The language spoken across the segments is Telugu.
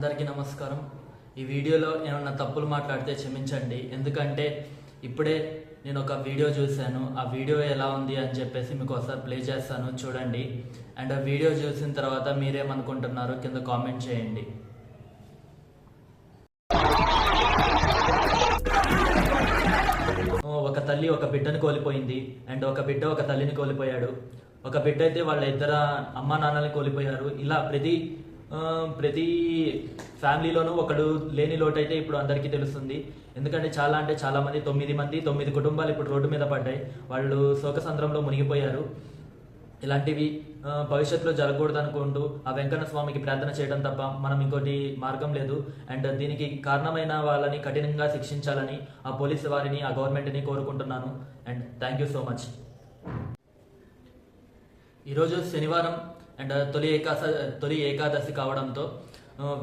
అందరికీ నమస్కారం. ఈ వీడియోలో ఏమన్నా తప్పులు మాట్లాడితే క్షమించండి. ఎందుకంటే ఇప్పుడే నేను ఒక వీడియో చూశాను. ఆ వీడియో ఎలా ఉంది అని చెప్పేసి మీకు ఒకసారి ప్లే చేస్తాను. చూడండి. అండ్ ఆ వీడియో చూసిన తర్వాత మీరేమనుకుంటున్నారో కింద కామెంట్ చేయండి. ఒక తల్లి ఒక బిడ్డను కోల్పోయింది. అండ్ ఒక బిడ్డ ఒక తల్లిని కోల్పోయాడు. ఒక బిడ్డ అయితే వాళ్ళ ఇద్దరు అమ్మా నాన్నని కోల్పోయారు. ఇలా ప్రతి ప్రతి ఫ్యామిలీలోనూ ఒకడు లేని లోటు అయితే ఇప్పుడు అందరికీ తెలుస్తుంది. ఎందుకంటే చాలా అంటే చాలా మంది తొమ్మిది మంది తొమ్మిది కుటుంబాలు ఇప్పుడు రోడ్డు మీద పడ్డాయి. వాళ్ళు శోకసంద్రంలో మునిగిపోయారు. ఇలాంటివి భవిష్యత్తులో జరగకూడదు అనుకుంటూ ఆ వెంకన్న స్వామికి ప్రార్థన చేయడం తప్ప మనం ఇంకోటి మార్గం లేదు. అండ్ దీనికి కారణమైన వాళ్ళని కఠినంగా శిక్షించాలని ఆ పోలీసు వారిని ఆ గవర్నమెంట్ని కోరుకుంటున్నాను. And thank you so much. ఈరోజు శనివారం అండ్ తొలి ఏకాశ తొలి ఏకాదశి కావడంతో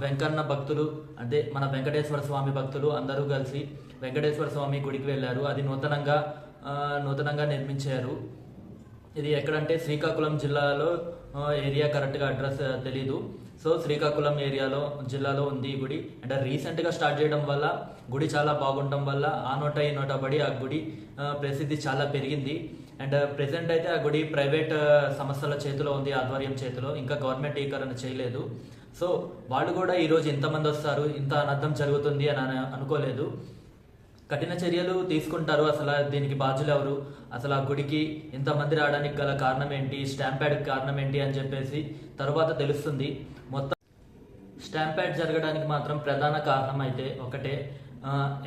వెంకన్న భక్తులు అదే మన వెంకటేశ్వర స్వామి భక్తులు అందరూ కలిసి వెంకటేశ్వర స్వామి గుడికి వెళ్ళారు. అది నూతనంగా నూతనంగా నిర్మించారు. ఇది ఎక్కడంటే శ్రీకాకుళం జిల్లాలో ఏరియా కరెక్ట్గా అడ్రస్ తెలీదు. సో శ్రీకాకుళం ఏరియాలో జిల్లాలో ఉంది ఈ గుడి. అండ్ రీసెంట్గా స్టార్ట్ చేయడం వల్ల గుడి చాలా బాగుండటం వల్ల ఆ నోట ఈ నోట పడి ఆ గుడి ప్రసిద్ధి చాలా పెరిగింది. అండ్ ప్రెసెంట్ అయితే ఆ గుడి ప్రైవేట్ సంస్థల చేతిలో ఉంది ఆధ్వర్యం చేతిలో. ఇంకా గవర్నమెంట్ ఈకరణ చేయలేదు. సో వాళ్ళు కూడా ఈరోజు ఇంతమంది వస్తారు ఇంత అనర్థం జరుగుతుంది అని అనుకోలేదు. కఠిన చర్యలు తీసుకుంటారు అసలు దీనికి బాధ్యులు ఎవరు? అసలు ఆ గుడికి ఇంతమంది రావడానికి గల కారణం ఏంటి? స్టాంప్ ప్యాడ్ కారణం ఏంటి అని చెప్పేసి తర్వాత తెలుస్తుంది. మొత్తం స్టాంప్ ప్యాడ్ జరగడానికి మాత్రం ప్రధాన కారణం అయితే ఒకటే.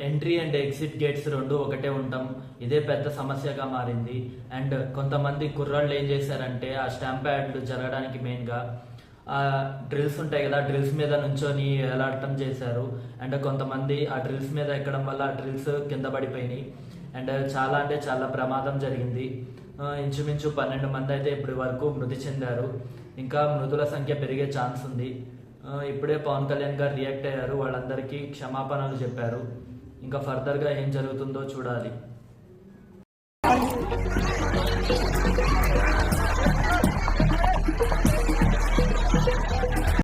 ఎంట్రీ అండ్ ఎగ్జిట్ గేట్స్ రెండు ఒకటే ఉండటం ఇదే పెద్ద సమస్యగా మారింది. అండ్ కొంతమంది కుర్రాళ్ళు ఏం చేశారంటే ఆ స్టాంప్ ప్యాడ్లు జరగడానికి మెయిన్గా ఆ డ్రిల్స్ ఉంటాయి కదా డ్రిల్స్ మీద నుంచొని ఎలాడటం చేశారు. అండ్ కొంతమంది ఆ డ్రిల్స్ మీద ఎక్కడం వల్ల ఆ డ్రిల్స్ కింద పడిపోయినాయి. అండ్ చాలా అంటే చాలా ప్రమాదం జరిగింది. ఇంచుమించు పన్నెండు మంది అయితే ఇప్పటి వరకు మృతి చెందారు. ఇంకా మృతుల సంఖ్య పెరిగే ఛాన్స్ ఉంది. ఇప్పుడే పవన్ కళ్యాణ్ గారు రియాక్ట్ అయ్యారు. వాళ్ళందరికీ క్షమాపణలు చెప్పారు. ఇంకా ఫర్దర్గా ఏం జరుగుతుందో చూడాలి.